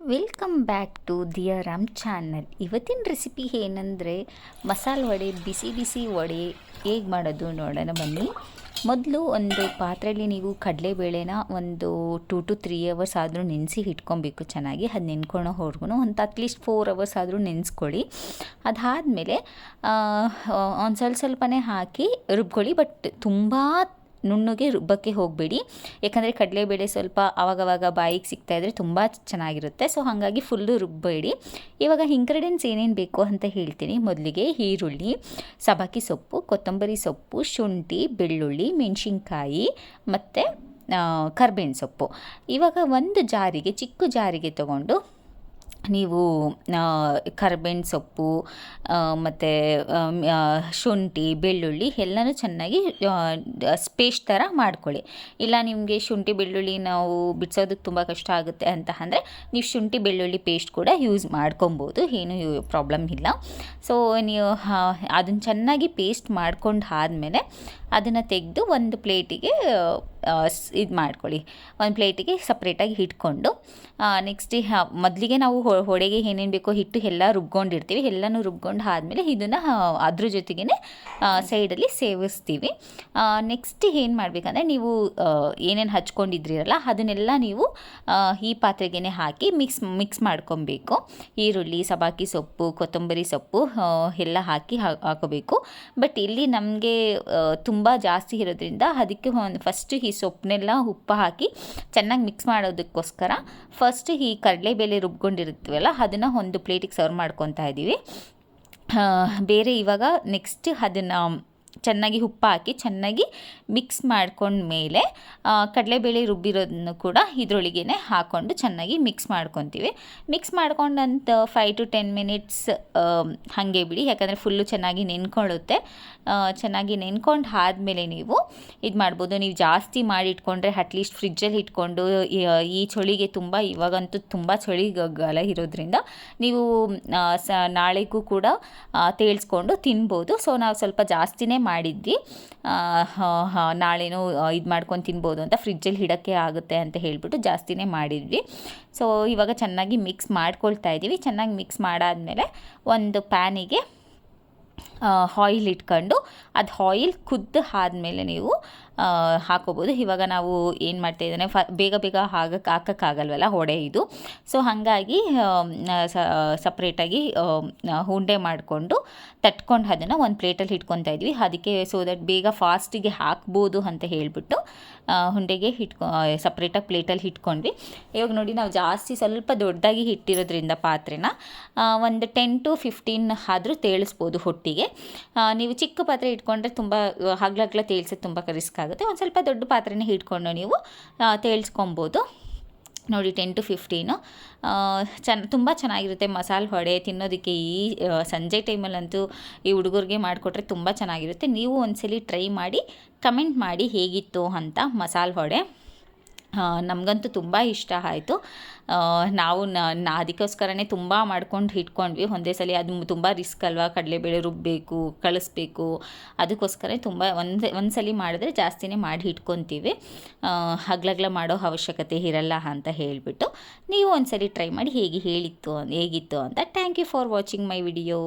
Welcome back to ದಿಯಾರಾಮ್ channel ಇವತ್ತಿನ recipe ಏನಂದರೆ ಮಸಾಲೆ ವಡೆ, ಬಿಸಿ ಬಿಸಿ ವಡೆ ಹೇಗೆ ಮಾಡೋದು ನೋಡೋಣ ಬನ್ನಿ. ಮೊದಲು ಒಂದು ಪಾತ್ರೆಯಲ್ಲಿ ನೀವು ಕಡಲೆಬೇಳೆನ ಒಂದು ಟೂ ಟು ತ್ರೀ ಅವರ್ಸ್ ಆದರೂ ನೆನೆಸಿ ಇಟ್ಕೊಬೇಕು ಚೆನ್ನಾಗಿ. ಅದು ನೆನ್ಕೊಳೋ ಹೊರ್ಗು ಒಂದು ಅಟ್ಲೀಸ್ಟ್ ಫೋರ್ ಅವರ್ಸ್ ಆದರೂ ನೆನೆಸ್ಕೊಳ್ಳಿ. ಅದಾದಮೇಲೆ ಒಂದು ಸ್ವಲ್ಪ ಸ್ವಲ್ಪನೇ ಹಾಕಿ ರುಬ್ಕೊಳ್ಳಿ ಬಟ್ ತುಂಬ ನುಣ್ಣಗೆ ರುಬ್ಬಕ್ಕೆ ಹೋಗಬೇಡಿ. ಯಾಕಂದರೆ ಕಡಲೆಬೇಳೆ ಸ್ವಲ್ಪ ಆವಾಗವಾಗ ಬಾಯಿಗೆ ಸಿಗ್ತಾ ಇದ್ದರೆ ತುಂಬ ಚೆನ್ನಾಗಿರುತ್ತೆ. ಸೊ ಹಾಗಾಗಿ ಫುಲ್ಲು ರುಬ್ಬಬೇಡಿ. ಇವಾಗ ಇಂಗ್ರೀಡಿಯೆಂಟ್ಸ್ ಏನೇನು ಬೇಕು ಅಂತ ಹೇಳ್ತೀನಿ. ಮೊದಲಿಗೆ ಈರುಳ್ಳಿ ಸಬಾಕಿ ಸೊಪ್ಪು, ಕೊತ್ತಂಬರಿ ಸೊಪ್ಪು, ಶುಂಠಿ, ಬೆಳ್ಳುಳ್ಳಿ, ಮೆಣಸಿನ್ಕಾಯಿ ಮತ್ತು ಕರ್ಬೇವಿನ ಸೊಪ್ಪು. ಇವಾಗ ಒಂದು ಜಾರಿಗೆ, ಚಿಕ್ಕ ಜಾರಿಗೆ ತಗೊಂಡು ನೀವು ಕರ್ಬೇವಿನ ಸೊಪ್ಪು ಮತ್ತು ಶುಂಠಿ, ಬೆಳ್ಳುಳ್ಳಿ ಎಲ್ಲನೂ ಚೆನ್ನಾಗಿ ಪೇಸ್ಟ್ ಥರ ಮಾಡ್ಕೊಳ್ಳಿ. ಇಲ್ಲ ನಿಮಗೆ ಶುಂಠಿ, ಬೆಳ್ಳುಳ್ಳಿ ನಾವು ಬಿಡ್ಸೋದಕ್ಕೆ ತುಂಬ ಕಷ್ಟ ಆಗುತ್ತೆ ಅಂತ ಅಂದರೆ ನೀವು ಶುಂಠಿ, ಬೆಳ್ಳುಳ್ಳಿ ಪೇಸ್ಟ್ ಕೂಡ ಯೂಸ್ ಮಾಡ್ಕೊಬೋದು. ಏನು ಪ್ರಾಬ್ಲಮ್ ಇಲ್ಲ. ಸೊ ನೀವು ಅದನ್ನು ಚೆನ್ನಾಗಿ ಪೇಸ್ಟ್ ಮಾಡ್ಕೊಂಡು ಆದಮೇಲೆ ಅದನ್ನು ತೆಗೆದು ಒಂದು ಪ್ಲೇಟಿಗೆ ಇದು ಮಾಡ್ಕೊಳ್ಳಿ. ಒಂದು ಪ್ಲೇಟಿಗೆ ಸಪ್ರೇಟಾಗಿ ಹಿಟ್ಕೊಂಡು ನೆಕ್ಸ್ಟ್ ಮೊದಲಿಗೆ ನಾವು ಹೊಡೆಗೆ ಏನೇನು ಬೇಕೋ ಹಿಟ್ಟು ಎಲ್ಲ ರುಬ್ಕೊಂಡಿರ್ತೀವಿ. ಎಲ್ಲನೂ ರುಬ್ಕೊಂಡು ಆದಮೇಲೆ ಇದನ್ನು ಅದ್ರ ಜೊತೆಗೇ ಸೈಡಲ್ಲಿ ಸೇವಿಸ್ತೀವಿ. ನೆಕ್ಸ್ಟ್ ಏನು ಮಾಡಬೇಕಂದ್ರೆ ನೀವು ಏನೇನು ಹಚ್ಕೊಂಡಿದ್ರಿರಲ್ಲ ಅದನ್ನೆಲ್ಲ ನೀವು ಈ ಪಾತ್ರೆಗೆ ಹಾಕಿ ಮಿಕ್ಸ್ ಮಿಕ್ಸ್ ಮಾಡ್ಕೊಬೇಕು. ಈರುಳ್ಳಿ ಸಬಾಕಿ ಸೊಪ್ಪು, ಕೊತ್ತಂಬರಿ ಸೊಪ್ಪು ಎಲ್ಲ ಹಾಕಿ ಹಾಕೋಬೇಕು. ಬಟ್ ಇಲ್ಲಿ ನಮಗೆ ತುಂಬ ಜಾಸ್ತಿ ಇರೋದ್ರಿಂದ ಅದಕ್ಕೆ ಒಂದು ಫಸ್ಟ್ ಈ ಸೊಪ್ಪನ್ನೆಲ್ಲ ಉಪ್ಪು ಹಾಕಿ ಚೆನ್ನಾಗಿ ಮಿಕ್ಸ್ ಮಾಡೋದಕ್ಕೋಸ್ಕರ ಫಸ್ಟ್ ಈ ಕಡಲೆಬೇಳೆ ರುಬ್ಕೊಂಡಿರ್ತೀವಲ್ಲ ಅದನ್ನು ಒಂದು ಪ್ಲೇಟಿಗೆ ಸರ್ವ್ ಮಾಡ್ಕೊತಾ ಇದ್ದೀವಿ ಬೇರೆ ಇವಾಗ ನೆಕ್ಸ್ಟ್ ಅದನ್ನು ಚೆನ್ನಾಗಿ ಉಪ್ಪು ಹಾಕಿ ಚೆನ್ನಾಗಿ ಮಿಕ್ಸ್ ಮಾಡ್ಕೊಂಡ್ಮೇಲೆ ಕಡಲೆಬೇಳೆ ರುಬ್ಬಿರೋದನ್ನು ಕೂಡ ಇದರೊಳಗೇ ಹಾಕ್ಕೊಂಡು ಚೆನ್ನಾಗಿ ಮಿಕ್ಸ್ ಮಾಡ್ಕೊತೀವಿ. ಮಿಕ್ಸ್ ಮಾಡ್ಕೊಂಡಂತ ಫೈವ್ ಟು ಟೆನ್ ಮಿನಿಟ್ಸ್ ಹಾಗೆ ಬಿಡಿ. ಯಾಕಂದರೆ ಫುಲ್ಲು ಚೆನ್ನಾಗಿ ನೆನ್ಕೊಳ್ಳುತ್ತೆ. ಚೆನ್ನಾಗಿ ನೆನ್ಕೊಂಡು ಆದಮೇಲೆ ನೀವು ಇದು ಮಾಡ್ಬೋದು. ನೀವು ಜಾಸ್ತಿ ಮಾಡಿ ಇಟ್ಕೊಂಡ್ರೆ ಅಟ್ಲೀಸ್ಟ್ ಫ್ರಿಜ್ಜಲ್ಲಿ ಇಟ್ಕೊಂಡು, ಈ ಚಳಿಗೆ ತುಂಬ, ಇವಾಗಂತೂ ತುಂಬ ಚಳಿಗಾಲ ಇರೋದ್ರಿಂದ ನೀವು ಸ, ನಾಳೆಗೂ ಕೂಡ ತೇಳಿಸ್ಕೊಂಡು ತಿನ್ಬೋದು. ಸೊ ನಾವು ಸ್ವಲ್ಪ ಜಾಸ್ತಿನೇ ಮಾಡಿದ್ವಿ. ನಾಳೆನೂ ಇದು ಮಾಡ್ಕೊಂಡು ತಿನ್ಬೋದು ಅಂತ ಫ್ರಿಜ್ಜಲ್ಲಿ ಇಡೋಕ್ಕೆ ಆಗುತ್ತೆ ಅಂತ ಹೇಳಿಬಿಟ್ಟು ಜಾಸ್ತಿನೇ ಮಾಡಿದ್ವಿ. ಸೊ ಇವಾಗ ಚೆನ್ನಾಗಿ ಮಿಕ್ಸ್ ಮಾಡ್ಕೊಳ್ತಾ ಇದ್ದೀವಿ ಚೆನ್ನಾಗಿ ಮಿಕ್ಸ್ ಮಾಡಾದಮೇಲೆ ಒಂದು ಪ್ಯಾನಿಗೆ ಆಯಿಲ್ ಇಟ್ಕೊಂಡು ಅದು ಆಯಿಲ್ ಕುದ್ದು ಆದಮೇಲೆ ನೀವು ಹಾಕೋಬೋದು. ಇವಾಗ ನಾವು ಏನು ಮಾಡ್ತಾ ಇದ್ದಾನೆ, ಫ, ಬೇಗ ಬೇಗ ಹಾಕಕ್ಕೆ ಹಾಕೋಕ್ಕಾಗಲ್ವಲ್ಲ, ಹೊಡೆ ಇದು. ಸೊ ಹಾಗಾಗಿ ಸಪ್ರೇಟಾಗಿ ಉಂಡೆ ಮಾಡಿಕೊಂಡು ತಟ್ಕೊಂಡು ಅದನ್ನು ಒಂದು ಪ್ಲೇಟಲ್ಲಿ ಇಟ್ಕೊತಾ ಇದ್ವಿ. ಅದಕ್ಕೆ ಸೊ ದಟ್ ಬೇಗ ಫಾಸ್ಟಿಗೆ ಹಾಕ್ಬೋದು ಅಂತ ಹೇಳಿಬಿಟ್ಟು ಹುಂಡೆಗೆ ಹಿಟ್ಕೊ ಸಪ್ರೇಟಾಗಿ ಪ್ಲೇಟಲ್ಲಿ ಹಿಟ್ಕೊಂಡ್ವಿ. ಇವಾಗ ನೋಡಿ ನಾವು ಜಾಸ್ತಿ ಸ್ವಲ್ಪ ದೊಡ್ಡದಾಗಿ ಹಿಟ್ಟಿರೋದ್ರಿಂದ ಪಾತ್ರೆನ ಒಂದು ಟೆನ್ ಟು ಫಿಫ್ಟೀನ್ ಆದರೂ ತೇಳಿಸ್ಬೋದು ಹೊಟ್ಟಿಗೆ. ನೀವು ಚಿಕ್ಕ ಪಾತ್ರೆ ಇಟ್ಕೊಂಡ್ರೆ ತುಂಬ ಹಗ್ಲಗ್ಲ ತೇಳ್ಸೋದು ತುಂಬ ರಿಸ್ಕ್ ಆಗುತ್ತೆ. ಒಂದು ಸ್ವಲ್ಪ ದೊಡ್ಡ ಪಾತ್ರೆನೇ ಹಿಡ್ಕೊಂಡು ನೀವು ತೇಳ್ಸ್ಕೊಬೋದು. ನೋಡಿ ಟೆನ್ ಟು ಫಿಫ್ಟೀನು ಚೆನ್ನ ತುಂಬ ಚೆನ್ನಾಗಿರುತ್ತೆ ಮಸಾಲೆ ವಡೆ ತಿನ್ನೋದಕ್ಕೆ ಈ ಸಂಜೆ ಟೈಮಲ್ಲಂತೂ ಈ ಹುಡುಗರಿಗೆ ಮಾಡಿಕೊಟ್ರೆ ತುಂಬ ಚೆನ್ನಾಗಿರುತ್ತೆ. ನೀವು ಒಂದ್ಸಲಿ ಟ್ರೈ ಮಾಡಿ, ಕಮೆಂಟ್ ಮಾಡಿ ಹೇಗಿತ್ತು ಅಂತ ಮಸಾಲೆ ವಡೆ. ನಮಗಂತೂ ತುಂಬ ಇಷ್ಟ ಆಯಿತು. ನಾವು ನ ಅದಕ್ಕೋಸ್ಕರನೇ ತುಂಬ ಮಾಡ್ಕೊಂಡು ಇಟ್ಕೊಂಡ್ವಿ. ಒಂದೇ ಸಲ ಅದು ತುಂಬ ರಿಸ್ಕ್ ಅಲ್ವಾ? ಕಡಲೆಬೇಳೆ ರುಬ್ಬಬೇಕು ಕಳಿಸ್ಬೇಕು. ಅದಕ್ಕೋಸ್ಕರ ತುಂಬ ಒಂದೇ ಒಂದು ಸಲ ಮಾಡಿದ್ರೆ ಜಾಸ್ತಿನೇ ಮಾಡಿ ಇಟ್ಕೊತೀವಿ. ಹಗ್ಲಗ್ಲ ಮಾಡೋ ಅವಶ್ಯಕತೆ ಇರಲ್ಲ ಅಂತ ಹೇಳಿಬಿಟ್ಟು ನೀವು ಒಂದು ಸಲ ಟ್ರೈ ಮಾಡಿ ಹೇಗೆ ಹೇಳಿತ್ತು, ಹೇಗಿತ್ತು ಅಂತ. Thank you for watching my video